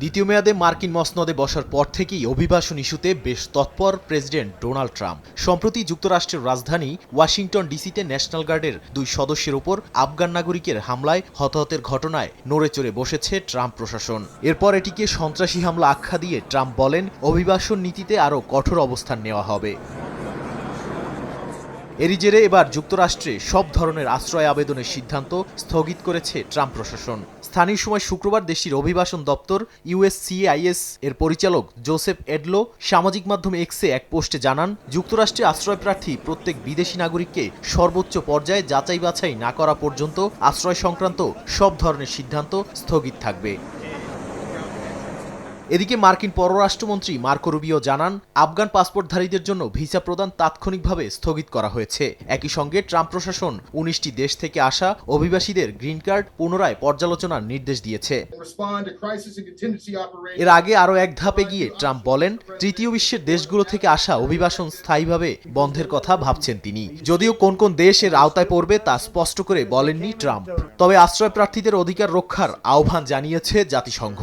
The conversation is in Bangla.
দ্বিতীয় মেয়াদে মার্কিন মসনদে বসার পর থেকেই অভিবাসন ইস্যুতে বেশ তৎপর প্রেসিডেন্ট ডোনাল্ড ট্রাম্প। সম্প্রতি যুক্তরাষ্ট্রের রাজধানী ওয়াশিংটন ডিসিতে ন্যাশনাল গার্ডের দুই সদস্যের ওপর আফগান নাগরিকের হামলায় হতাহতের ঘটনায় নড়ে চড়ে বসেছে ট্রাম্প প্রশাসন। এরপর এটিকে সন্ত্রাসী হামলা আখ্যা দিয়ে ট্রাম্প বলেন, অভিবাসন নীতিতে আরও কঠোর অবস্থান নেওয়া হবে। এরই জেরে এবার যুক্তরাষ্ট্রে সব ধরনের আশ্রয় আবেদনের সিদ্ধান্ত স্থগিত করেছে ট্রাম্প প্রশাসন। স্থানীয় সময় শুক্রবার দেশটির অভিবাসন দপ্তর ইউএসসিআইএস এর পরিচালক জোসেফ এডলো সামাজিক মাধ্যম এক্সে এক পোস্টে জানান যুক্তরাষ্ট্রে আশ্রয় প্রার্থী প্রত্যেক বিদেশি নাগরিককে সর্বোচ্চ পর্যায়ে যাচাই বাছাই না করা পর্যন্ত আশ্রয় সংক্রান্ত সব ধরনের সিদ্ধান্ত স্থগিত থাকবে। এদিকে মার্কিন পররাষ্ট্রমন্ত্রী মার্কো রুবিও জানান আফগান পাসপোর্টধারীদের জন্য ভিসা প্রদান তাৎক্ষণিকভাবে স্থগিত করা হয়েছে। একই সঙ্গে ট্রাম্প প্রশাসন উনিশটি দেশ থেকে আসা অভিবাসীদের গ্রিন কার্ড পুনরায় পর্যালোচনার নির্দেশ দিয়েছে. এর আগে আরও এক ধাপে গিয়ে ট্রাম্প বলেন তৃতীয় বিশ্বের দেশগুলো থেকে আসা অভিবাসন স্থায়ীভাবে বন্ধের কথা ভাবছেন তিনি। যদিও কোন কোন দেশ এর আওতায় পড়বে তা স্পষ্ট করে বলেননি ট্রাম্প। তবে আশ্রয় প্রার্থীদের অধিকার রক্ষার আহ্বান জানিয়েছে জাতিসংঘ।